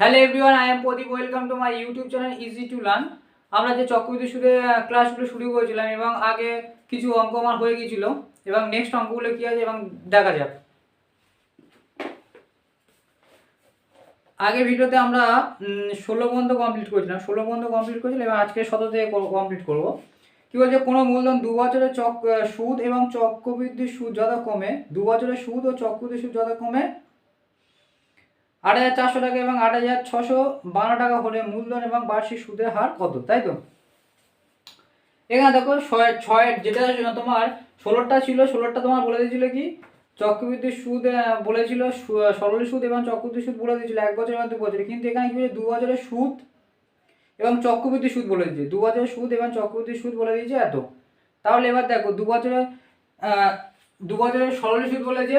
Hello everyone I am Pradeep welcome to my YouTube channel easy to learn আমরা যে চক্রবৃদ্ধি সুদে ক্লাসগুলো শুরু করেছিলাম এবং আগে কিছু অঙ্ক আমার হয়ে গিয়েছিল, এবং নেক্সট অঙ্কগুলো কী আছে, এবং দেখা যাক। আগের ভিডিওতে আমরা ষোলো পর্যন্ত কমপ্লিট করেছিলাম, ষোলো পর্যন্ত কমপ্লিট করেছিলাম এবং আজকে সতেরো থেকে কমপ্লিট করব। কি বলছে, কোনো মূলধন দু বছরের চক সুদ এবং চক্রবৃদ্ধি সুদ যথাক্রমে, দু বছরের সুদ ও চক্রবৃদ্ধি সুদ যথাক্রমে আট হাজার চারশো টাকা এবং আট হাজার ছশো বারো টাকা হলে মূলধন এবং বার্ষিক সুদের হার কত, তাই তো? এখানে দেখো ছয় ছয় যেটা তোমার, ষোলোটা ছিল, ষোলোটা তোমার বলে দিয়েছিল কি? চক্রবৃদ্ধি সুদ বলেছিল সরল সুদ এবং চক্রবৃদ্ধি সুদ বলে দিয়েছিল, এক বছর এবং দু বছর। কিন্তু এখানে কি বলেছে? দু বছরের সুদ এবং চক্রবৃদ্ধি সুদ বলে দিয়েছে। দু বছরের সুদ এবং চক্রবৃদ্ধি সুদ বলে দিয়েছে এত। তাহলে এবার দেখো দু বছরের দু বছরের সরল সুদ বলেছে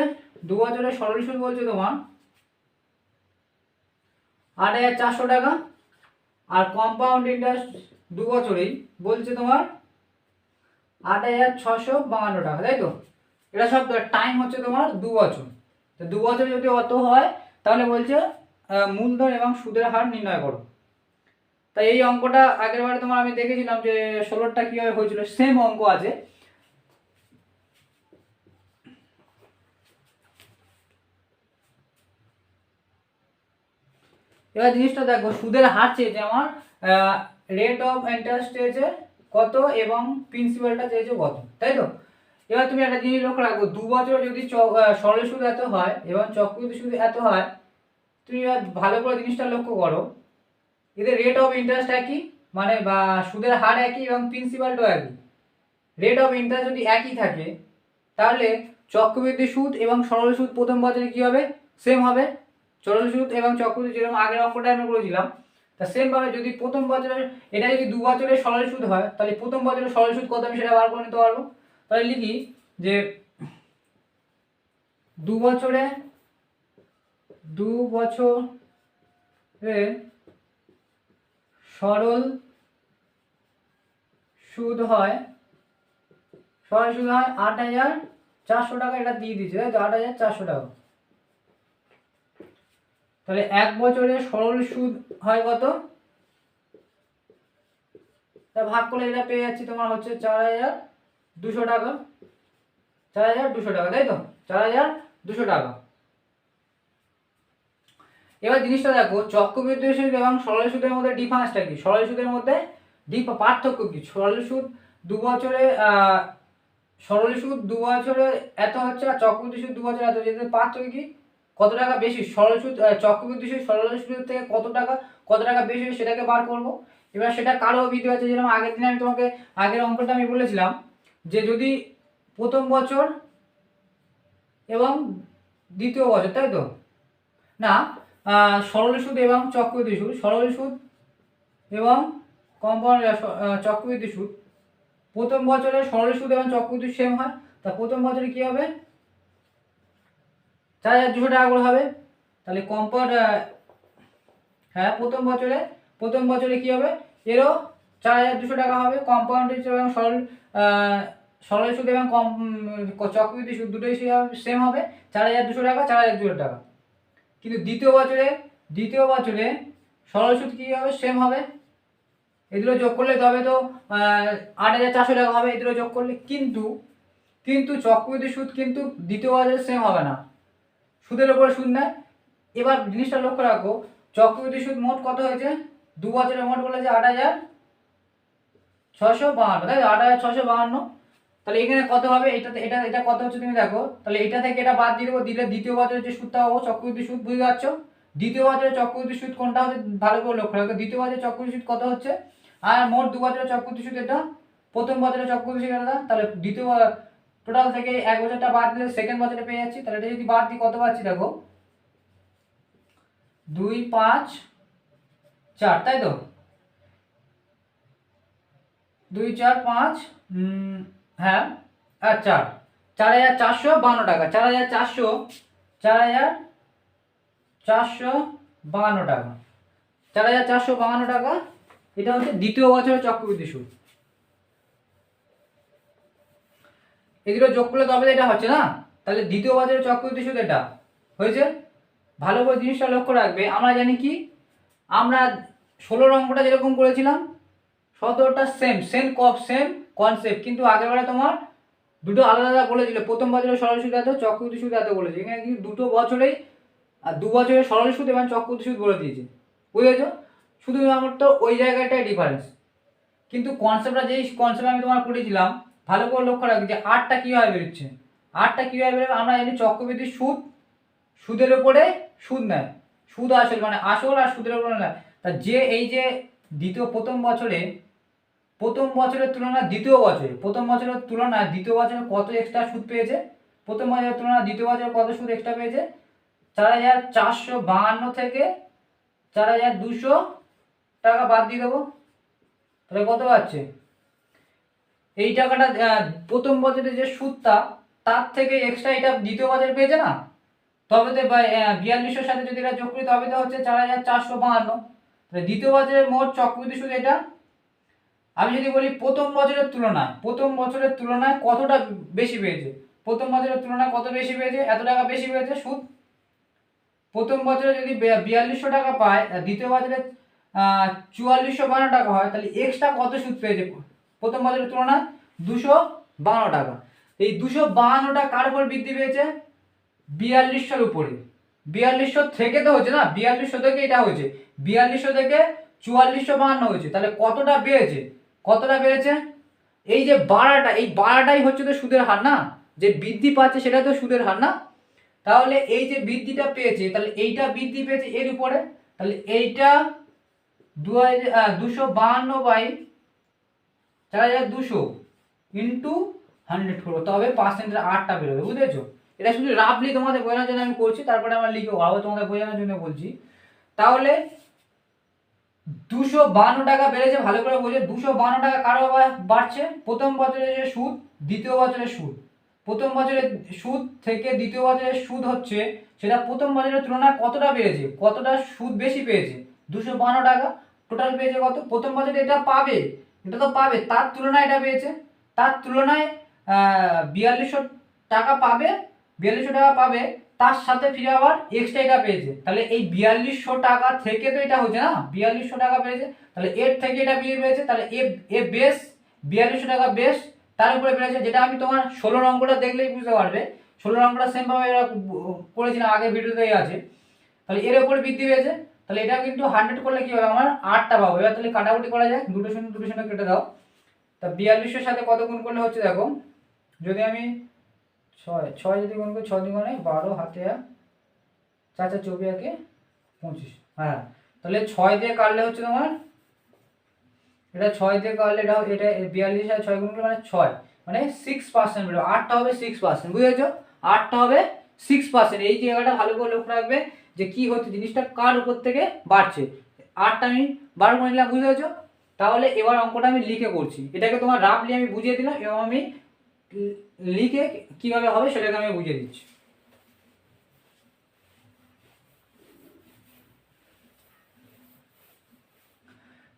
দু বছরের সরল সুদ বলছে তোমার আট হাজার চারশো টাকা? আর কম্পাউন্ড ইন্টারেস্ট দু বছরেই, বলছে তোমার আট হাজার ছশো বাহান্ন টাকা, তাই তো? এটা সব টাইম হচ্ছে তোমার দু বছর। তো দু বছর যদি অত হয়, তাহলে বলছে মূলধন এবং সুদের হার নির্ণয় করো। তাই এই অঙ্কটা আগের বারে তোমার আমি দেখেছিলাম যে ষোলোটা কীভাবে হয়েছিল সেম অঙ্ক আছে। এবার জিনিসটা দেখো, সুদের হার চেয়েছে আমার রেট অফ ইন্টারেস্ট চেয়েছে কত এবং প্রিন্সিপালটা চেয়েছে কত, তাই তো? এবার তুমি একটা জিনিস লক্ষ্য রাখো, দু বছর যদি সরল সুদ এত হয় এবং চক্রবৃদ্ধি সুদ এত হয়, তুমি এবার ভালো করে জিনিসটা লক্ষ্য করো, এদের রেট অফ ইন্টারেস্ট একই মানে বা সুদের হার একই এবং প্রিন্সিপালটাও একই। রেট অফ ইন্টারেস্ট যদি একই থাকে, তাহলে চক্রবৃদ্ধি সুদ এবং সরল সুদ প্রথম বছরে কী হবে? সেম হবে। সরল সুদ এবং চক্রবৃদ্ধি যেরকম আগের অঙ্কটা আমি করেছিলাম তা সেম ভাবে যদি প্রথম বছরের, এটা যদি দু বছরের সরল সুদ হয়, তাহলে প্রথম বছরের সরল সুদ কত আমি সেটা বার করে নিতে পারব? তাহলে লিখি যে দু বছরে দু বছরে সরল সুদ হয়, সরল সুদ হয় আট হাজার চারশো টাকা, এটা দিয়ে দিচ্ছে তাই তো? আট হাজার চারশো টাকা। তাহলে এক বছরে সরল সুদ হয় কত? ভাগ করলে এটা পেয়ে যাচ্ছি তোমার হচ্ছে চার হাজার দুশো টাকা। চার হাজার দুশো টাকা, তাই তো? চার হাজার দুশো টাকা। এবার জিনিসটা দেখো চক্রবৃদ্ধি সুদ এবং সরল সুদের মধ্যে ডিফারেন্সটা কি? সরল সুদের মধ্যে পার্থক্য কি? সরল সুদ দু বছরে সরল সুদ দু বছরে এত হচ্ছে আর চক্রবৃদ্ধি সুদ দু বছরে এত হচ্ছে। পার্থক্য কি? কত টাকা বেশি? সরল সুদ চক্রবৃদ্ধি সুদ সরল সুদের থেকে কত টাকা কত টাকা বেশি সেটাকে বার করব। এবার সেটা কারও ভিডিও আছে যেরকম আগের দিনে আমি তোমাকে, আগের অঙ্কটা আমি বলেছিলাম, যে যদি প্রথম বছর এবং দ্বিতীয় বছর, তাই তো? না সরল সুদ এবং চক্রবৃদ্ধি সুদ সরল সুদ এবং কম্পাউন্ড চক্রবৃদ্ধি সুদ প্রথম বছরে সরল সুদ এবং চক্রবৃদ্ধি সেম হয়, তা প্রথম বছরে কি হবে? চার হাজার দুশো টাকা করে হবে। তাহলে কম্পাউন্ড হ্যাঁ প্রথম বছরে প্রথম বছরে কি হবে? এরও চার হাজার দুশো টাকা হবে। কম্পাউন্ড এবং সরল সরল সুদ এবং কম চক্রবৃদ্ধি সুদ দুটোই সেম হবে চার হাজার দুশো টাকা, চার হাজার দুশো টাকা। কিন্তু দ্বিতীয় বছরে দ্বিতীয় বছরে সরল সুদ কী হবে? সেম হবে। এগুলো যোগ করলে তবে তো আট হাজার চারশো টাকা হবে। এগুলো যোগ করলে কিন্তু কিন্তু চক্রবৃদ্ধি সুদ কিন্তু দ্বিতীয় বছরে সেম হবে না। সুদের উপরে সুদ নেয়। এবার জিনিসটা লক্ষ্য রাখো, চক্রবৃদ্ধি সুদ মোট কত হয়েছে? দু বছরের মোট বলেছে আট হাজার ছশো বাহান্ন। তাই আট হাজার ছশো বাহান্ন। তাহলে এখানে কত হবে? এটাতে, এটা এটা কত হচ্ছে তুমি দেখো? তাহলে এটা থেকে এটা বাদ দিয়ে দেবো, দিলে দ্বিতীয় বছরের যে সুদটা হব চক্রবৃদ্ধি সুদ, বুঝতে পারছ? দ্বিতীয় বছরের চক্রবৃদ্ধি সুদ কোনটা হচ্ছে? ভালো করে লক্ষ্য রাখো। দ্বিতীয় বছরের চক্রবৃদ্ধি সুদ কত হচ্ছে? আর মোট দু বছরের চক্রবৃদ্ধি সুদ এটা? প্রথম বছরের চক্রবৃদ্ধি সুদ এটা? তাহলে দ্বিতীয় টোটাল থেকে এক বছরটা বাদ দিলে সেকেন্ড বছরে পেয়ে যাচ্ছি। তাহলে এটা যদি বাদ দিই, কত পাচ্ছি দেখো? দুই, পাঁচ, চার, তাই তো? দুই, চার, পাঁচ হ্যাঁ আর চার। চার হাজার চারশো বান্ন টাকা। চার হাজার চারশো, চার হাজার চারশো বাহান্ন টাকা। চার হাজার চারশো বাহান্ন টাকা, এটা হচ্ছে দ্বিতীয় বছরের চক্রবৃদ্ধি সুদ। এগুলো যোগ করলে তবে এটা হচ্ছে না? তাহলে দ্বিতীয় বছরের চক্রবৃদ্ধি সুদ এটা। হয়েছে? ভালো করে জিনিসটা লক্ষ্য রাখবে। আমরা জানি কি? আমরা ষোলোর অঙ্কটা যেরকম করেছিলাম, সতেরোটা সেম সেম কপ সেম কনসেপ্ট কিন্তু আগেরবারে তোমার দুটো আলাদা আলাদা বলেছিল। প্রথম বছরে সরল সুদ এত, চক্রবৃদ্ধি সুদ এত বলেছে। এখানে কিন্তু দুটো বছরেই, আর দু বছরে সরল সুদ এবং চক্রবৃদ্ধি সুদ বলে দিয়েছে। বুঝেছ? শুধু আমার তো ওই জায়গাটাই ডিফারেন্স কিন্তু কনসেপ্টটা যেই কনসেপ্ট আমি তোমার করেছিলাম ভালো করে লক্ষ্য রাখবে যে আটটা কীভাবে বেরোচ্ছে? আটটা কীভাবে বেরোবে? আমরা জানি চক্রবৃদ্ধি সুদ, সুদের উপরে সুদ নেয়। সুদ আসল মানে আসল আর সুদের উপরে নেয়। তা যে এই যে দ্বিতীয়, প্রথম বছরে, প্রথম বছরের তুলনায় দ্বিতীয় বছরে, প্রথম বছরের তুলনায় দ্বিতীয় বছরে কত এক্সট্রা সুদ পেয়েছে? প্রথম বছরের তুলনায় দ্বিতীয় বছরে কত সুদ এক্সট্রা পেয়েছে? চার হাজার চারশো বাহান্ন থেকে চার হাজার দুশো টাকা বাদ দিয়ে দেবো। তাহলে কত পাচ্ছে এই টাকাটা প্রথম বছরে যে সুদটা, তার থেকে এক্সট্রা এটা দ্বিতীয় বছরে পেয়েছে না? তবে তো বিয়াল্লিশের সাথে যদি এটা যোগ করি তবে তো হচ্ছে চার হাজার চারশো বাহান্ন। দ্বিতীয় বছরের মোট চক্রবৃদ্ধি সুদ এটা? আমি যদি বলি প্রথম বছরের তুলনায়, প্রথম বছরের তুলনায় কতটা বেশি পেয়েছে? প্রথম বছরের তুলনায় কত বেশি পেয়েছে? এত টাকা বেশি পেয়েছে সুদ? প্রথম বছরে যদি বিয়াল্লিশশো টাকা পায়, দ্বিতীয় বছরে চুয়াল্লিশশো বান্ন টাকা হয়, তাহলে এক্সট্রা কত সুদ পেয়েছে? প্রথম বছরের তুলনায় দুশো বান্ন টাকা। এই দুশো বাহান্নটা কার উপর বৃদ্ধি পেয়েছে? বিয়াল্লিশশোর উপরে। বিয়াল্লিশশো থেকে তো হচ্ছে না? বিয়াল্লিশশো থেকে এটা হয়েছে। বিয়াল্লিশশো থেকে চুয়াল্লিশশো বাহান্ন হয়েছে। তাহলে কতটা বেড়েছে? কতটা বেড়েছে? এই যে বাড়াটা, এই বাড়াটাই হচ্ছে তো সুদের হার না? যে বৃদ্ধি পাচ্ছে সেটা তো সুদের হার না? তাহলে এই যে বৃদ্ধিটা পেয়েছে, তাহলে এইটা বৃদ্ধি পেয়েছে এর উপরে? তাহলে এইটা দু হাজার দুশো বাহান্ন বাই চার হাজার দুশো ইন্টু হান্ড্রেড করব তবে পার্সেন্টের আটটা বেরোবে, বুঝেছ? এটা শুধু রাফলি তোমাদের বোঝানোর জন্য আমি করছি, তারপরে আমার লিখে আবার তোমাদের বোঝানোর জন্য বলছি। তাহলে দুশো বান্ন টাকা বেড়েছে, ভালো করে বোঝে, দুশো বান্ন টাকা কারও বাড়ছে? প্রথম বছরে যে সুদ, দ্বিতীয় বছরের সুদ। প্রথম বছরের সুদ থেকে দ্বিতীয় বছরের সুদ হচ্ছে, সেটা প্রথম বছরের তুলনায় কতটা বেড়েছে? কতটা সুদ বেশি পেয়েছে? দুশো বান্ন টাকা টোটাল পেয়েছে কত? প্রথম বছরে এটা পাবে। এটা তো পাবে, তার তুলনায় এটা পেয়েছে। তার তুলনায় বিয়াল্লিশশো টাকা পাবে, বিয়াল্লিশশো টাকা পাবে, তার সাথে ফিরে আবার এক্সট্রা এটা পেয়েছে। তাহলে এই বিয়াল্লিশশো টাকা থেকে তো এটা হচ্ছে না? বিয়াল্লিশশো টাকা পেয়েছে, তাহলে এর থেকে এটা বিয়ে পেয়েছে, তাহলে এ এ বেশ, বিয়াল্লিশশো টাকা বেশ, তার উপরে বেড়েছে যেটা আমি তোমার ষোলো অঙ্কটা দেখলেই বুঝতে পারবে। ষোলো অঙ্কটা সেমভাবে এরা করেছিলাম আগে ভিডিওতেই আছে। তাহলে এর উপরে বৃদ্ধি পেয়েছে। তাহলে এটা কিন্তু হান্ড্রেড করলে কি হবে? আমার আটটা পাবো। এবার তাহলে কাটাকুটি করা যায় দুটো শূন্য দুটো শূন্য কেটে দাও। তা বিয়াল্লিশের সাথে কত গুণ করলে হচ্ছে দেখো? যদি আমি ছয় ছয় যদি গুণ করি, ছয় দ্বিগুণে বারো হাতে চার চার, চব্বিশ, একে পঁচিশ। হ্যাঁ। তাহলে ছয় দিয়ে কাটলে হচ্ছে তোমার, এটা ছয় দিয়ে কাটলে এটা এটা বিয়াল্লিশ আর ছয় গুণ করলে মানে ছয়। মানে সিক্স পার্সেন্ট বেরোবে আটটা হবে সিক্স পার্সেন্ট বুঝেছ? আটটা হবে সিক্স পার্সেন্ট এই জায়গাটা ভালো করে লক্ষ্য রাখবে। যে কি হচ্ছে জিনিসটা কার উপর থেকে বাড়ছে। আটটা আমি বারো করে নিলাম, বুঝতে পেরেছ? তাহলে এবার অঙ্কটা আমি লিখে করছি। এটাকে তোমার রাফলি আমি বুঝিয়ে দিলাম এবং আমি লিখে কীভাবে হবে সেটাকে আমি বুঝিয়ে দিচ্ছি।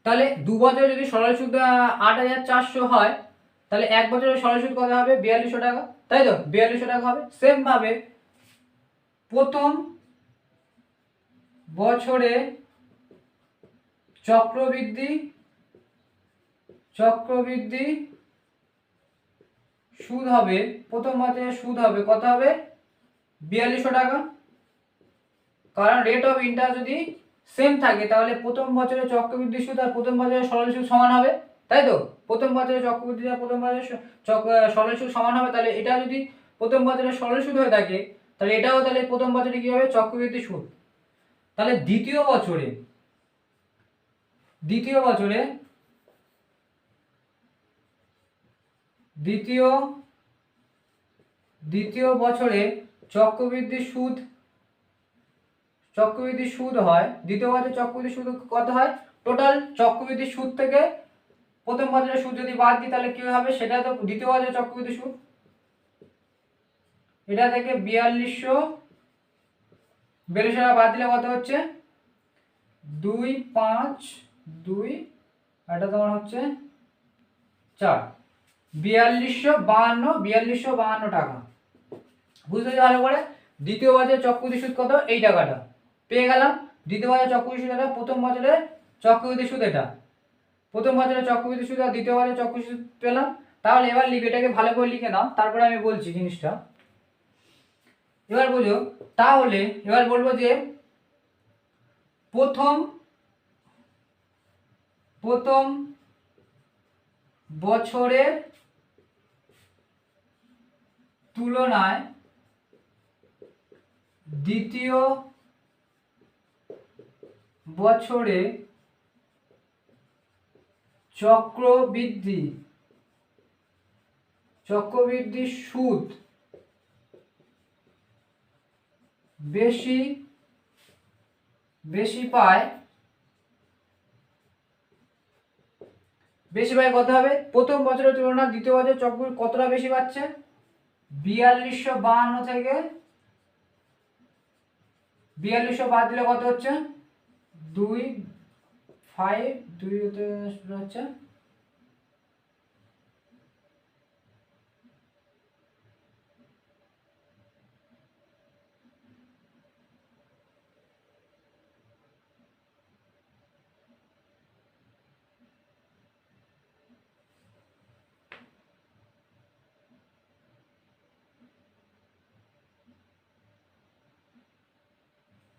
তাহলে দু বছরে যদি সরল সুদ আট হাজার চারশো হয়, তাহলে এক বছরের সরল সুদ কত হবে? বিয়াল্লিশশো টাকা। তাই তো? বিয়াল্লিশশো টাকা হবে। সেম ভাবে প্রথম বছরে চক্রবৃদ্ধি চক্রবৃদ্ধি সুদ হবে, প্রথম বছরে সুদ হবে, কত হবে? বিয়াল্লিশশো টাকা। কারণ রেট অফ ইন্টারেস্ট যদি সেম থাকে, তাহলে প্রথম বছরে চক্রবৃদ্ধি সুদ আর প্রথম বছরে সরল সুদ সমান হবে, তাই তো? প্রথম বছরে চক্রবৃদ্ধি আর প্রথম বছরে সরল সুদ সমান হবে, তাহলে এটা যদি প্রথম বছরে সরল সুদ হয়ে থাকে, তাহলে এটাও তাহলে প্রথম বছরে কি হবে? চক্রবৃদ্ধি সুদ। তাহলে দ্বিতীয় বছরে দ্বিতীয় বছরে, দ্বিতীয় দ্বিতীয় বছরে চক্রবৃদ্ধি সুদ চক্রবৃদ্ধি সুদ হয়, দ্বিতীয় বছরে চক্রবৃদ্ধি সুদ কত হয়? টোটাল চক্রবৃদ্ধি সুদ থেকে প্রথম বছরের সুদ যদি বাদ দিই, তাহলে কি হবে? সেটা তো দ্বিতীয় বছরের চক্রবৃদ্ধি সুদ। এটা থেকে বিয়াল্লিশশো বিয়াল্লিশশো টাকা বাদ দিলে কত হচ্ছে? দুই, পাঁচ, দুই, এটা তোমার হচ্ছে চার। বিয়াল্লিশশো বাহান্ন বিয়াল্লিশশো বাহান্ন টাকা। বুঝতে ভালো করে? দ্বিতীয় বছরের চক্রবৃদ্ধি সুদ কত? এই টাকাটা। পেয়ে গেলাম। দ্বিতীয় বছরের চক্রবৃদ্ধি সুদ এটা, প্রথম বছরের চক্রবৃদ্ধি সুদ এটা। প্রথম বছরের চক্রবৃদ্ধি সুদ আর দ্বিতীয় বছরের চক্রবৃদ্ধি সুদ পেলাম। তাহলে এবার লিখে এটাকে ভালো করে লিখে নাও তারপরে আমি বলছি জিনিসটা। এবার বুঝো, তাহলে এবার বলব যে প্রথম প্রথম বছরের তুলনায় দ্বিতীয় বছরে চক্রবৃদ্ধি চক্রবৃদ্ধি সুদ বেশি বেশি পায় বেশি পায় কত হবে? প্রথম বছরের তুলনায় দ্বিতীয় বছর চক্রবৃদ্ধি কতটা বেশি পাচ্ছে? বিয়াল্লিশশো বাহান্ন থেকে বিয়াল্লিশশো বাদ দিলে কত হচ্ছে? দুই ফাইভ দুই হচ্ছে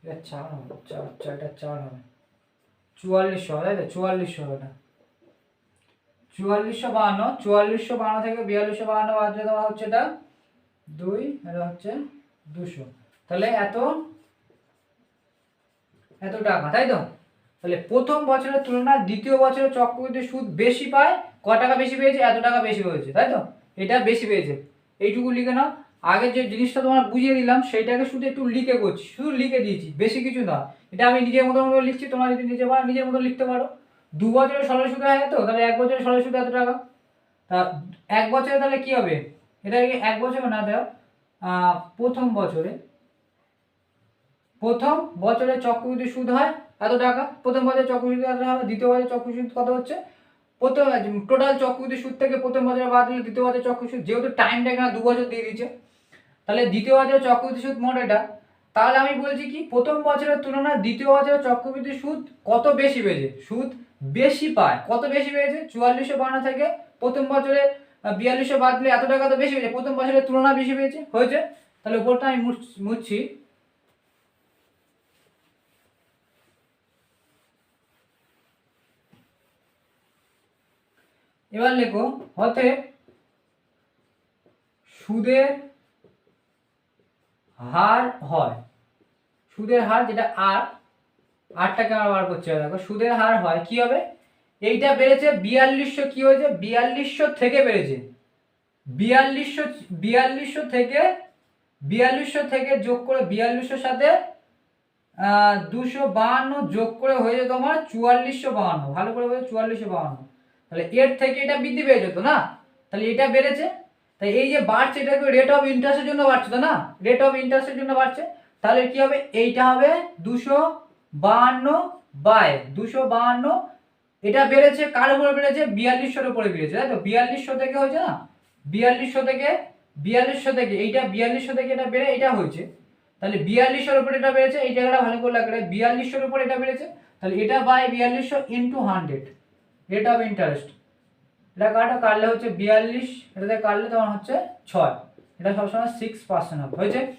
এটা চার হবে চার, চারটা চার হবে চুয়াল্লিশশো, তাই তো? চুয়াল্লিশশো এটা। চুয়াল্লিশশো বাহান্ন চুয়াল্লিশশো বাহান্ন থেকে বিয়াল্লিশশো বাহান্ন বাদ দিয়ে দেওয়া হচ্ছে এটা দুই, এটা হচ্ছে দুশো। তাহলে এত এত টাকা, তাই তো? তাহলে প্রথম বছরের তুলনায় দ্বিতীয় বছরের চক্রবৃদ্ধি সুদ বেশি পায়, ক টাকা বেশি পেয়েছে, এত টাকা বেশি হয়েছে, তাই তো? এটা বেশি পেয়েছে। এইটুকু লিখে নাও। আগে যে জিনিসটা তোমার বুঝিয়ে দিলাম সেইটাকে শুধু একটু লিখে করছি। শুধু লিখে দিয়েছি বেশি কিছু না। এটা আমি নিজের মতো মতো লিখছি তোমরা যদি নিজে পারো নিজের মতো লিখতে পারো। দু বছরের সরল সুদ হয় তো? তাহলে এক বছরের সরল সুদ এত টাকা? তা এক বছরে তাহলে কি হবে? এটা কি এক বছরে? না দেও। আহ, প্রথম বছরে। প্রথম বছরে চক্রবৃদ্ধি সুদ হয় এত টাকা? প্রথম বছরে চক্রবৃদ্ধি এত টাকা দ্বিতীয় বছরে চক্রবৃদ্ধি কত হচ্ছে? প্রথম টোটাল চক্রবৃদ্ধি সুদ থেকে প্রথম বছরে বাদ দিলে দ্বিতীয় বছরে চক্রবৃদ্ধি যেহেতু টাইমটা এখানে দু বছর দিয়ে দিচ্ছে তাহলে দ্বিতীয় বছরে চক্রবৃদ্ধি সুদ মোট এটা। তাহলে আমি বলছি কি, প্রথম বছরের তুলনায় দ্বিতীয় বছরের চক্রবৃদ্ধি সুদ কত বেশি পেয়েছে? সুদ বেশি পায়। কত বেশি পেয়েছে? চুয়াল্লিশশো বান্ন থেকে প্রথম বছরে বিয়াল্লিশশো বাদ দিলে এত টাকা তো বেশি পেয়েছে? প্রথম বছরের তুলনায় বেশি পেয়েছে। হয়েছে? তাহলে উপরটা আমি মুছ- মুছছি। এবার লেখো, অতএব সুদের হার হয়। সুদের হার যেটা আর আটটাকে আমরা বার করছি দেখো, সুদের হার হয় কি হবে? এইটা বেড়েছে বিয়াল্লিশশো, কি হয়েছে? বিয়াল্লিশশো থেকে বেড়েছে। বিয়াল্লিশশো বিয়াল্লিশশো থেকে বিয়াল্লিশশো থেকে যোগ করে বিয়াল্লিশশোর সাথে দুশো বাহান্ন যোগ করে হয়ে হয়েছে তোমার চুয়াল্লিশশো বাহান্ন। ভালো করে বলছে চুয়াল্লিশশো বাহান্ন। তাহলে এর থেকে এটা বৃদ্ধি পেয়ে যেত না? তাহলে এটা বেড়েছে তাই এই যে বাড়ছে, এটা রেট অফ ইন্টারেস্টের জন্য বাড়ছে তো না? রেট অফ ইন্টারেস্টের জন্য বাড়ছে। তাহলে কি হবে? এইটা হবে দুশো বাহান্ন বাই, দুশো বাহান্ন। এটা বেড়েছে, কার উপরে বেড়েছে? বিয়াল্লিশশোর উপরে বেড়েছে, তাই তো? বিয়াল্লিশশো থেকে হয়েছে না? বিয়াল্লিশশো থেকে বিয়াল্লিশশো থেকে, এইটা বিয়াল্লিশশো থেকে এটা বেড়ে, এটা হয়েছে। তাহলে বিয়াল্লিশশোর উপরে এটা বেড়েছে, এই জায়গাটা ভালো করে লাগলে বিয়াল্লিশশোর উপরে এটা বেড়েছে। তাহলে এটা বাই বিয়াল্লিশশো into hundred rate of interest এটা কাটা কাটলে হচ্ছে বিয়াল্লিশ, এটাতে কাটলে তোমার হচ্ছে ছয়। এটা সবসময় সিক্স পার্সেন্ট হবে, হয়েছে?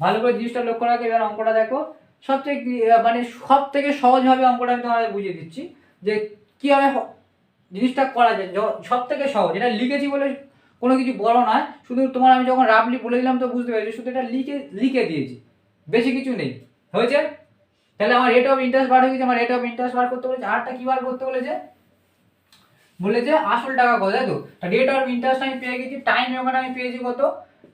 ভালো করে জিনিসটা লক্ষ্য রাখো, এবার অঙ্কটা দেখো। সবথেকে কি- মানে সব থেকে সহজভাবে অঙ্কটা আমি তোমাদের বুঝিয়ে দিচ্ছি, যে কীভাবে জিনিসটা করা যায় সব থেকে সহজ। এটা লিখেছি বলে কোনো কিছু বড় নয়, শুধু তোমার আমি যখন রাবলি বলে দিলাম তো বুঝতে পেরেছি, শুধু এটা লিখে লিখে দিয়েছি। বেশি কিছু নেই, হয়েছে? তাহলে আমার রেট অফ ইন্টারেস্ট বার হয়ে গেছে, আমার রেট অফ ইন্টারেস্ট বার করতে বলেছে আরটা কি বার করতে বলেছে? বলেছে, আসল টাকা কত তাই তো? রেট অফ ইন্টারেস্ট আমি পেয়ে গেছি টাইম ওখানে আমি পেয়েছি কত?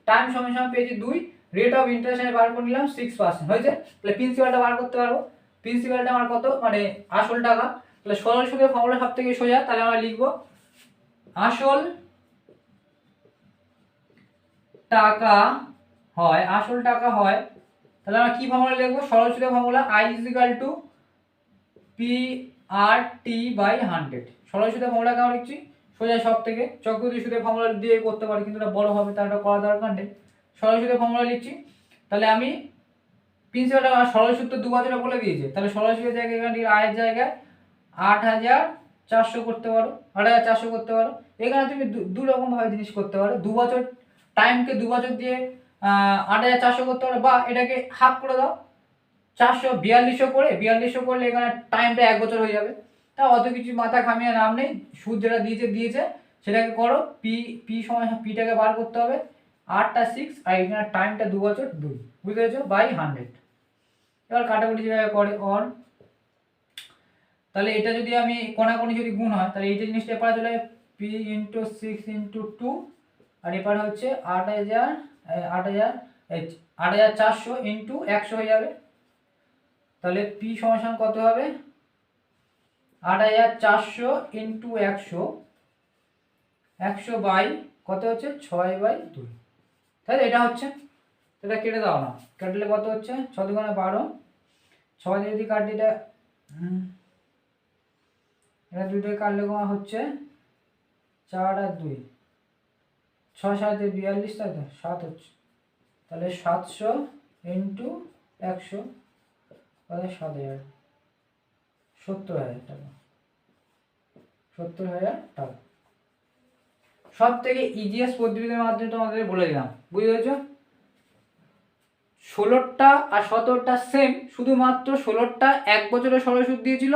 টাইম সময় সময় পেয়েছি দুই রেট অফ ইন্টারেস্ট আমি বার করে নিলাম সিক্স পার্সেন্ট হয়েছে? তাহলে প্রিন্সিপালটা বার করতে পারব। প্রিন্সিপালটা আমার কত? মানে আসল টাকা। তাহলে সরল সুদের ফর্মুলা সব থেকে সোজা, তাহলে আমরা লিখব, আসল টাকা হয়, আসল টাকা হয়, তাহলে আমরা কি ফর্মুলা লিখব? সরল সুদের formula I is equal to P R T by hundred সরল সুদের ফর্মুলা কেমন লিখছি? সোজা সব থেকে চক্রবৃদ্ধি সুদের ফর্মুলা দিয়ে করতে পারি, কিন্তু এটা বড় হবে, তার করা দরকার নেই। সরল সুদের ফর্মুলা লিখছি, তাহলে আমি প্রিন্সিপালটা সরল সূত্র দু বছরে বলে দিয়েছে, তাহলে সরল জায়গায় এখানে আয়ের জায়গায় আট হাজার চারশো করতে পারো, আট হাজার চারশো করতে পারো। এখানে তুমি দু- দু রকম ভাবে জিনিস করতে পারো, দু বছর টাইমকে দু বছর দিয়ে আট হাজার চারশো করতে পারো, বা এটাকে হাফ করে দাও, চারশো বিয়াল্লিশশো করে, বিয়াল্লিশশো করলে এখানে টাইমটা এক বছর হয়ে যাবে। তা অত কিছু মাথা খামিয়ে নাম নেই সুদ যেটা দিয়েছে দিয়েছে, সেটাকে করো পি পি সময় পিটাকে বার করতে হবে আটটা সিক্স আর এখানে টাইমটা দু বছর দুই, বুঝতে পেরেছ? বাই হান্ড্রেড এবার কাটাকুটি যেভাবে করে অর তাহলে এটা যদি আমি কোনাকুনি যদি গুণ হয়, তাহলে এইটা জিনিসটা এপারে চলে P into six into two R এপারে হচ্ছে আট হাজার আট হাজার আট হাজার চারশো ইন্টু একশো হয়ে যাবে। তাহলে পি সমান কত হবে? আট হাজার চারশো ইন্টু একশো একশো বাই কত হচ্ছে? ছয় বাই দুই। তাই এটা হচ্ছে, এটা কেটে দাও না। কাটলে কত হচ্ছে? ছ দুগুণে বারো। ছয় যদি কাটি এটা এটা দুটো কাটলে কমা হচ্ছে? চার আর দুই। ছয় সাতে বিয়াল্লিশ, তাই তো? সাত হচ্ছে। তাহলে সাতশো ইন্টু একশো সাত হাজার। সত্তর হাজার টাকা। সত্তর হাজার টাকা। সব থেকে ইজিএস পদ্ধতির মাধ্যমে তোমাদের বলে দিলাম, বুঝতে পেরেছ? ষোলোটা আর সতেরোটা সেম শুধুমাত্র ষোলোটা এক বছরের সরল সুদ দিয়েছিল,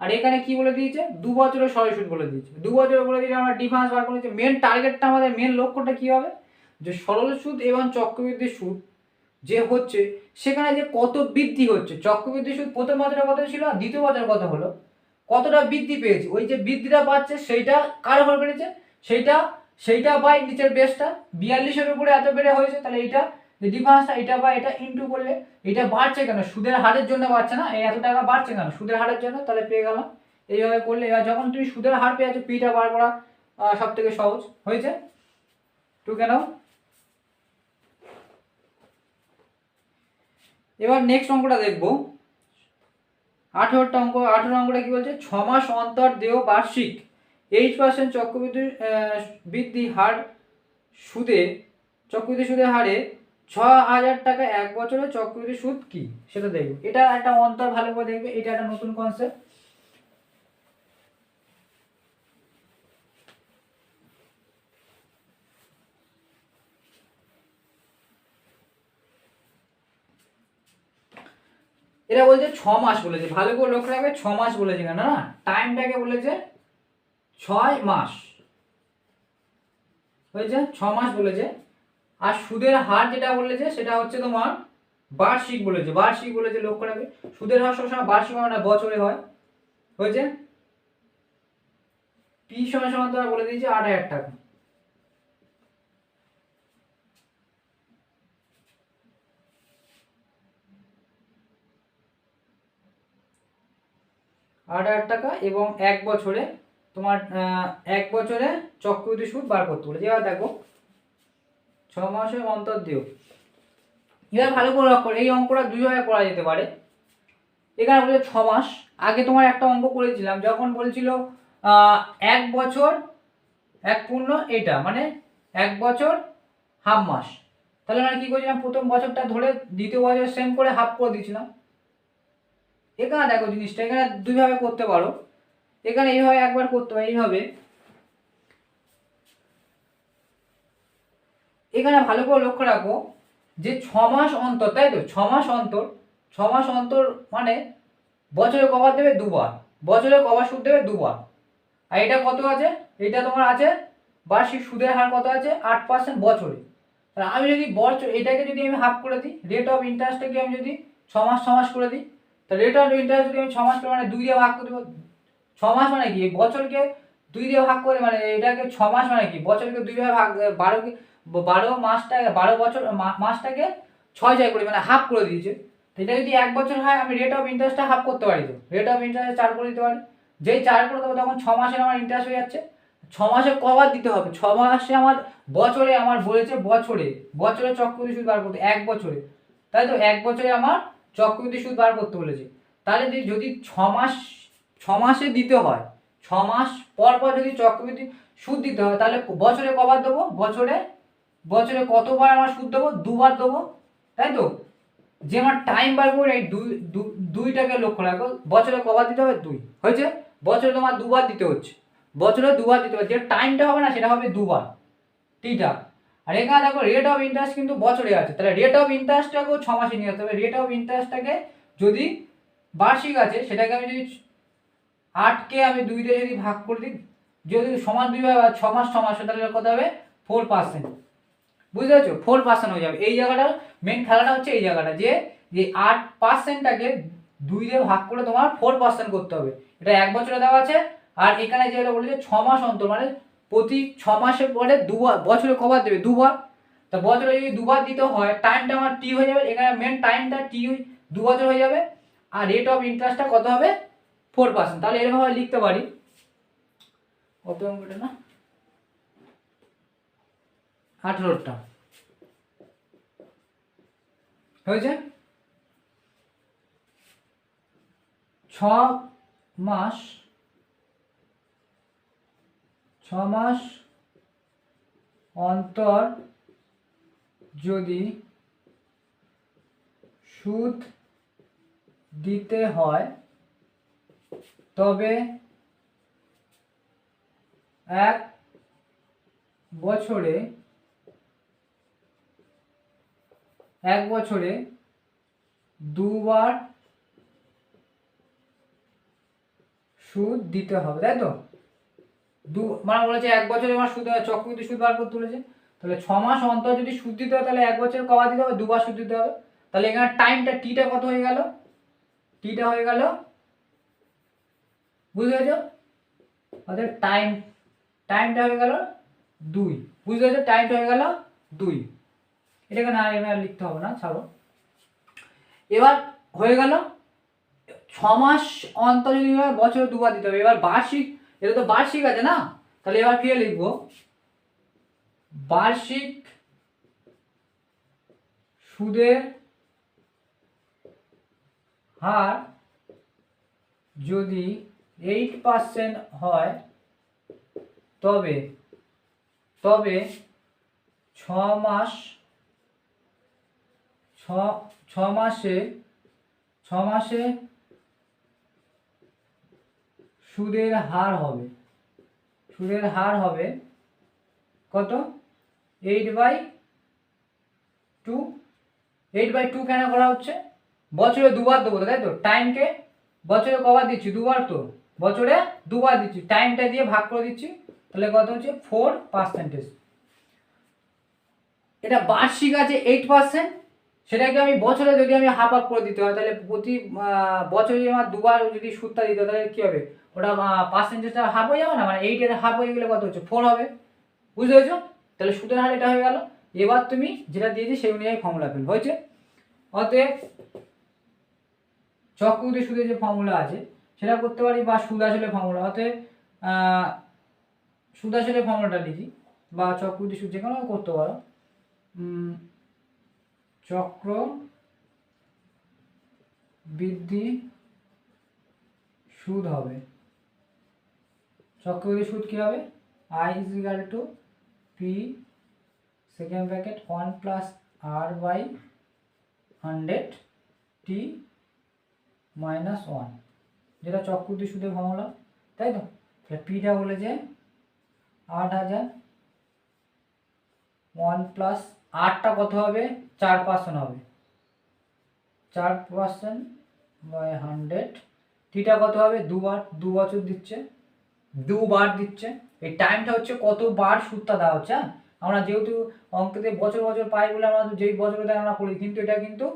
আর এখানে কি বলে দিয়েছে? দু বছরের সরল সুদ বলে দিয়েছে। দু বছরে বলে দিয়েছে, আমরা ডিফারেন্স বার করেছি। মেন টার্গেটটা আমাদের মেন লক্ষ্যটা কি হবে? যে সরল সুদ এবং চক্রবৃদ্ধি সুদ যে হচ্ছে, সেখানে যে কত বৃদ্ধি হচ্ছে, চক্রবৃদ্ধি সুদ প্রথম বছরে কথা ছিল আর দ্বিতীয় বছরে কথা হলো, কতটা বৃদ্ধি পেয়েছে? ওই যে বৃদ্ধিটা পাচ্ছে, সেইটা কার উপর বেড়েছে? সেইটা সেইটা বাই নিচের বেসটা, বিয়াল্লিশের উপরে এত বেড়ে হয়েছে, তাহলে এইটা যে ডিফারেন্সটা এটা বা এটা ইনটু করলে এটা বাড়ছে কেন? সুদের হারের জন্য বাড়ছে না? এই এত টাকা বাড়ছে কেন? সুদের হারের জন্য তাহলে পেয়ে গেলাম। এইভাবে করলে, এবার যখন তুমি সুদের হার পেয়ে যাচ্ছ পিটা বার করা সব থেকে সহজ হয়েছে। টুকে নাও এবার নেক্সট অঙ্কটা দেখব। আঠেরোটা অঙ্ক, আঠেরো অঙ্কটা কি বলছে? ছ মাস অন্তর দেহ বার্ষিক। এইট পার্সেন্ট চক্রবৃদ্ধি বৃদ্ধি হার সুদে, চক্রবৃদ্ধি সুদের হারে ছ হাজার টাকা এক বছরে চক্রবৃদ্ধি সুদ কি? সেটা দেখবে। এটা একটা অন্তর ভালো করে দেখবে, এটা একটা নতুন কনসেপ্ট এরা বলছে ছ মাস বলেছে, ভালো করে লক্ষ্য রাখবে, ছ মাস বলেছে কেন? না টাইমটাকে বলেছে ছয় মাস। হয়েছে? ছ মাস বলেছে। আর সুদের হার যেটা বলেছে, সেটা হচ্ছে তোমার বার্ষিক বলেছে। বার্ষিক বলেছে লক্ষ্য রাখবে। সুদের হার সবসময় বার্ষিক হয় না, বছরে হয়। হয়েছে? পি সময় সমান তোমার বলে দিয়েছে আট হাজার টাকা। আট হাজার টাকা এবং এক বছরে তোমার এক বছরে চক্রবৃদ্ধি সুদ বার করতে বলেছে। এবার দেখো, ছ মাসের অন্তর দিও। এবার ভালো করে লক্ষ্য এই অঙ্কটা দুইভাবে করা যেতে পারে। এখানে বলছে ছ মাস। আগে তোমার একটা অঙ্ক করেছিলাম, যখন বলছিল এক বছর, এক পূর্ণ, এটা মানে এক বছর, হাফ মাস। তাহলে মানে কি করেছিলাম? প্রথম বছরটা ধরে দ্বিতীয় বছর সেম করে হাফ করে দিয়েছিলাম। এখানে দেখো জিনিসটা, এখানে দুইভাবে করতে পারো। এখানে এইভাবে একবার করতে পারো, এইভাবে। এখানে ভালো করে লক্ষ্য রাখো যে ছ মাস অন্তর, তাই তো? ছ মাস অন্তর, ছ মাস অন্তর মানে বছরে কভার দেবে দুবার, বছরে কভার সুদ দেবে দুবার। আর এটা কত আছে? এটা তোমার আছে বার্ষিক সুদের হার কত আছে? আট পার্সেন্ট বছরে। তাহলে আমি যদি বছর এটাকে যদি আমি হাফ করে দিই রেট অফ ইন্টারেস্টটাকে আমি যদি ছ মাস ছ মাস করে দিই তো রেট অফ ইন্টারেস্ট যদি আমি ছ মাস মানে দুই দিয়ে ভাগ করে ছ মাস মানে কি? বছরকে দুই দিয়ে ভাগ করে মানে এটাকে ছ মাস মানে কি? বছরকে দুই দিয়ে ভাগ বারোকে বারো মাসটাকে, বারো বছর মাসটাকে ছয় ছয় করে মানে হাফ করে দিয়েছে। এটা যদি এক বছর হয়, আমি রেট অফ ইন্টারেস্টটা হাফ করতে পারি তো। রেট অফ ইন্টারেস্ট চার করে দিতে পারি। যেই চার করে দেবো, তখন ছ মাসের আমার ইন্টারেস্ট হয়ে যাচ্ছে। ছ মাসে কবার দিতে হবে। ছ মাসে আমার বছরে, আমার বলেছে বছরে। বছরে চক্রবৃদ্ধি সুদ বার করতে এক বছরে। তাই তো? এক বছরে আমার চক্রবৃদ্ধি সুদ বার করতে বলেছে। তাহলে যদি ছ মাস, ছ দিতে হয়, ছ মাস পর পর যদি চক্রবৃদ্ধি সুদ দিতে হয়, তাহলে বছরে কবার দেবো? বছরে বছরে কতবার আমার সুদ দেবো? দুবার দেবো। তাই তো? যে আমার টাইম বার করে এই দুই দুইটাকে লক্ষ্য রাখো। বছরে কবার দিতে হবে? দুই। হয়েছে? বছরে তোমার দুবার দিতে হচ্ছে। বছরে দুবার দিতে হবে। যে টাইমটা হবে না, সেটা হবে দুবার। টিটা আর এখানে দেখো রেট অফ ইন্টারেস্ট কিন্তু বছরে আছে। তাহলে রেট অফ ইন্টারেস্টটাকেও ছ মাসে নিয়ে আসতে হবে। রেট অফ ইন্টারেস্টটাকে যদি বার্ষিক আছে, সেটাকে আমি যদি আটকে আমি দুই দিয়ে যদি ভাগ করে দিই, যদি সমান দুই ভাগ ছ মাস ছ মাস, তাহলে কত হবে? ফোর পার্সেন্ট বুঝতে পারছ? ফোর পার্সেন্ট হয়ে যাবে। এই জায়গাটা মেন খেলাটা হচ্ছে এই জায়গাটা, যে যে আট পার্সেন্টটাকে দুই দিয়ে ভাগ করে তোমার ফোর পার্সেন্ট করতে হবে। এটা এক বছরে দেওয়া আছে, আর এখানে যেটা বলেছে ছ মাস অন্তর মানে প্রতি ছ মাসের পরে দুবার, বছরে কবার দেবে, দুবার। তা বছরে যদি দুবার দিতে হয় টাইমটা আমার টি হয়ে যাবে, এখানে মেন টাইমটা টি দু বছর হয়ে যাবে। আর রেট অফ ইন্টারেস্টটা কত হবে? ফোর পার্সেন্ট তাহলে এরকমভাবে লিখতে পারি। কত অঙ্কটা না? আঠেরোটা। হয়েছে? ছ মাস ছ মাস অন্তর যদি সুদ দিতে হয়, তবে এক বছরে এক বছরে দুবার সুদ দিতে হবে, তাই তো? দু মানে বলেছে এক বছরে আমার সুদ চক্রবৃদ্ধি সুদ বার করতে বলেছে তাহলে ছ মাস অন্তর যদি সুদ দিতে হয়, তাহলে এক বছর কবার দিতে হবে, দুবার সুদ দিতে হবে। তাহলে এখানে টাইমটা টিটা কত হয়ে গেল? টিটা হয়ে গেল, বুঝতে পেরেছ? অর্থাৎ টাইম টাইমটা হয়ে গেল দুই, বুঝতে পেরেছ? টাইমটা হয়ে গেল দুই। এটাকে না এখানে লিখতে হবে না, ছাড়ো। এবার হয়ে গেল, ছ মাস অন্তর বছরে দুবার দিতে হবে, এবার বার্ষিক এটা তো বার্ষিক আছে না? তাহলে এবার কি লিখব? বার্ষিক সুদের হার যদি এইট পার্সেন্ট হয়, তবে তবে ছ মাস, ছ মাসে ছ মাসে সুদের হার হবে। সুদের হার হবে কত? Eight by two eight by two কেন করা হচ্ছে? বছরে দুবার দেবো তাই তো? টাইমকে বছরে কবার দিচ্ছি? দুবার তো। বছরে দুবার দিচ্ছি। টাইমটা দিয়ে ভাগ করে দিচ্ছি। তাহলে কত হচ্ছে? ফোর পার্সেন্টেজ এটা বার্ষিক আছে এইট পার্সেন্ট সেটাকে আমি বছরে যদি আমি হাফ আপ করে দিতে হয়, তাহলে প্রতি বছরে আমার দুবার যদি সুদটা দিতে হয়, তাহলে কী হবে? ওটা পার্সেন্টেজটা হাফ হয়ে যাবে না? মানে এইটের হাফ হয়ে গেলে কত হচ্ছে? ফোর হবে। বুঝতে পেরেছ? তাহলে সুদের হার এটা হয়ে গেল। এবার তুমি যেটা দিয়েছি, সেই অনুযায়ী ফর্মুলা ফেল হয়েছে। অতএব, চক্রবৃদ্ধি সুদের যে ফর্মুলা আছে, সেটা করতে পারি বা সুদ আসলে ফর্মুলা অতএব সুদ আসলে ফর্মুলাটা লিখি বা চক্রবৃদ্ধি সুদ যে কোনো করতে পারো। চক্র বৃদ্ধি সুদ হবে। চক্রবৃদ্ধি সুদ কি হবে? I is equal to P second bracket one plus R by hundred T minus one যেটা চক্রবৃদ্ধি সুদের ফর্মুলা তাই তো? তাহলে পিটা বলেছে আট হাজার ওয়ান প্লাস আটটা কত হবে? চার পার্সেন্ট হবে। চার পার্সেন্ট বাই হান্ড্রেড টিটা কত হবে? দুবার দু বছর দিচ্ছে। দুবার দিচ্ছে। এই টাইমটা হচ্ছে কতবার সুদটা দেওয়া হচ্ছে হ্যাঁ? আমরা যেহেতু অঙ্কতে বছর বছর পাই বলে আমরা যেই বছরে দেয় আমরা করি, কিন্তু এটা কিন্তু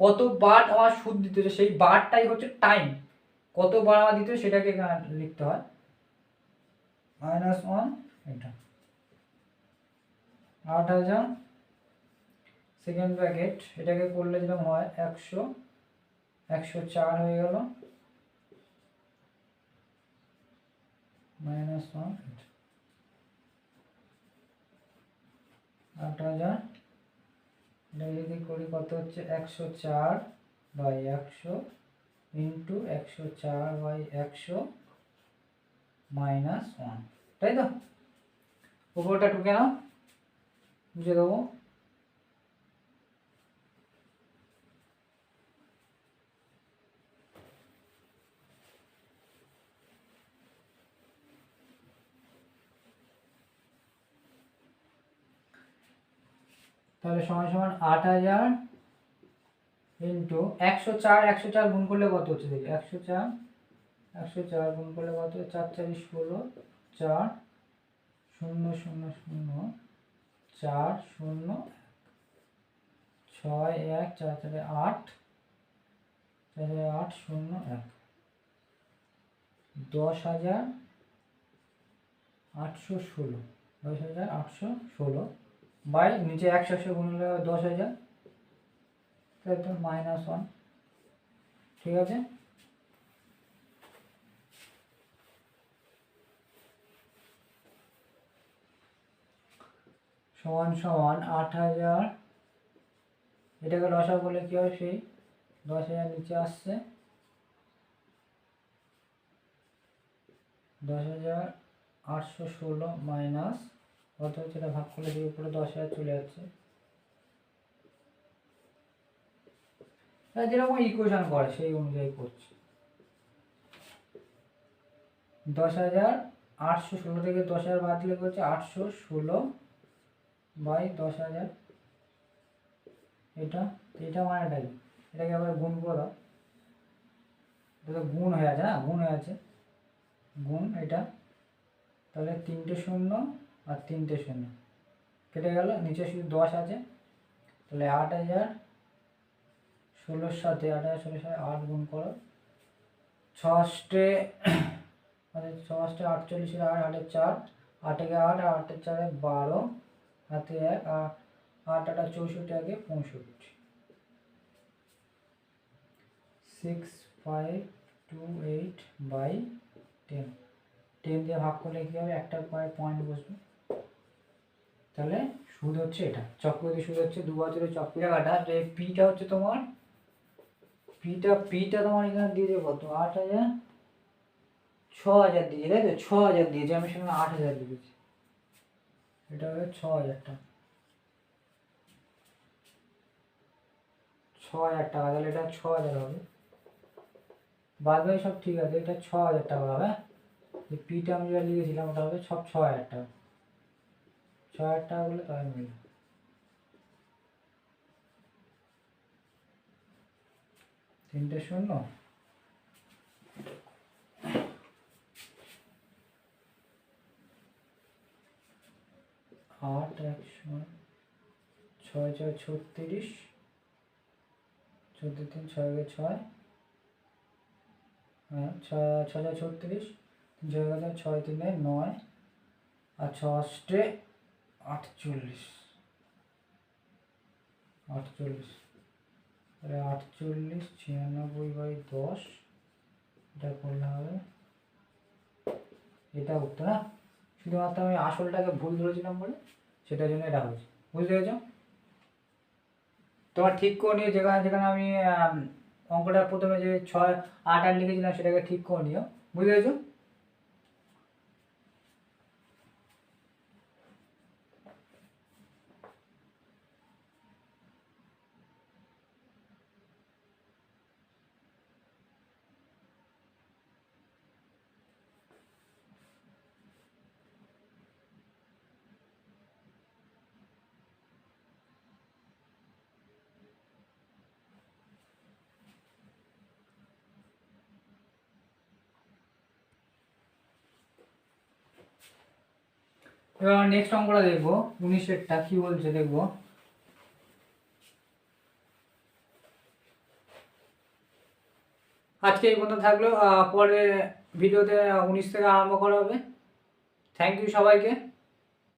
কতবার আমার সুদ দিতে হচ্ছে? সেই বারটাই হচ্ছে টাইম কতবার আমার দিতে সেটাকে লিখতে হয়। মাইনাস ওয়ান এটা। আট হাজার সেকেন্ড ব্র্যাকেট এটাকে করলে যেরকম হয়, একশো একশো চার হয়ে গেল। মাইনাস ওয়ান আট হাজার। এটা যদি করি, কত হচ্ছে? একশো চার বাই একশো ইন্টু একশো চার বাই একশো মাইনাস ওয়ান তাই তো? উপরটা টুকে নাও বুঝে দেবো। তাহলে সমান সমান আট হাজার ইন্টু একশো চার একশো চার গুণ করলে কত হচ্ছে দেখি? একশো চার একশো চার গুণ করলে কত? চার, চারি ষোলো, চার, শূন্য শূন্য শূন্য, চার, শূন্য, ছয়, এক, চার, চারে আট, চার আট, শূন্য, এক। দশ হাজার আটশো ষোলো, দশ হাজার আটশো ষোলো। বাই, নিচে একশো একশো গুণ হলে দশ হাজার তো মাইনাস ওয়ান ঠিক আছে? সমান সমান আট হাজার। এটাকে লসা করলে কী হবে সেই দশ হাজার নিচে আসছে। দশ হাজার আটশো ষোলো মাইনাস হচ্ছে এটা ভাগ করলে দিয়ে উপরে দশ হাজার চলে যাচ্ছে। এরা যেরকম ইকুয়েশন করে, সেই অনুযায়ী করছে। দশ হাজার আটশো ষোলো থেকে দশ হাজার বাদ দিলে করছে আটশো ষোলো বাই দশ হাজার। এটা এটা মানেটাই এটাকে আবার গুণ করে দাও। এটা তো গুণ হয়ে আছে না, গুণ হয়ে আছে। গুণ এটা। তাহলে তিনটে শূন্য আর তিনটে শূন্য। কেটে গেল, নিচে শুধু দশ আছে। তাহলে আট হাজার ষোলোর সাথে আট হাজার ষোলোর সাথে আট গুণ করো। ছষ্টে মানে ছষ্টে আটচল্লিশের আট আটের চার। আটেকে আট আর আটের চারে বারো। হাতে এক আর আট, আটা চৌষট্টি আগে পঁয়ষট্টি। Six five two eight by ten ten দিয়ে ভাগ করলে কী হবে? একটা পয়েন্ট বসবে। তাহলে সুদ হচ্ছে এটা। চক্রবর্তী সুদ হচ্ছে দু বছরের চক্র টাকাটা যে পিটা হচ্ছে তোমার পিটা পিটা তোমার এখানে দিয়েছে কত? আট হাজার, ছ হাজার দিয়েছে তাই তো? ছ হাজার দিয়েছে, আমি সেখানে আট হাজার দিয়েছি এটা হবে ছ হাজার টাকা। ছ হাজার টাকা, তাহলে এটা ছ হাজার হবে। বাদ বাকি সব ঠিক আছে, এটা ছ হাজার টাকা হবে যে পিটা আমি যেটা লিখেছিলাম, ওটা হবে সব ছ হাজার টাকা। ছ হাজার টাকা বলে তবে মিলে তিনটে শূন্য। আট একশো ছয় ছয়, ছত্রিশ। চোদ্দ, তিন, ছয় ছয়। হ্যাঁ ছয় ছয়, ছত্রিশ। ছয় ছয় তিনে নয়। আর ছ, অষ্টে আটচল্লিশ। আটচল্লিশ। তাহলে আটচল্লিশ ছিয়ানব্বই বাই দশ, এটা করলে হবে। এটা উত্তর, না? শুধুমাত্র আমি আসলটাকে ভুল ধরেছিলাম বলে সেটার জন্য এটা হয়েছে। বুঝতে পেরেছ? তোমার ঠিক করে নিও, যেখানে যেখানে আমি অঙ্কটা প্রথমে যে ছয় আট আট লিখেছিলাম সেটাকে ঠিক করে নিও। বুঝতে পেরেছ? এবার নেক্সট অঙ্কটা দেখব উনিশেরটা কি বলছে দেখব। আজকে এই পর্যন্ত থাকল পরে ভিডিওতে উনিশ থেকে আরম্ভ করা হবে। থ্যাংক ইউ সবাইকে।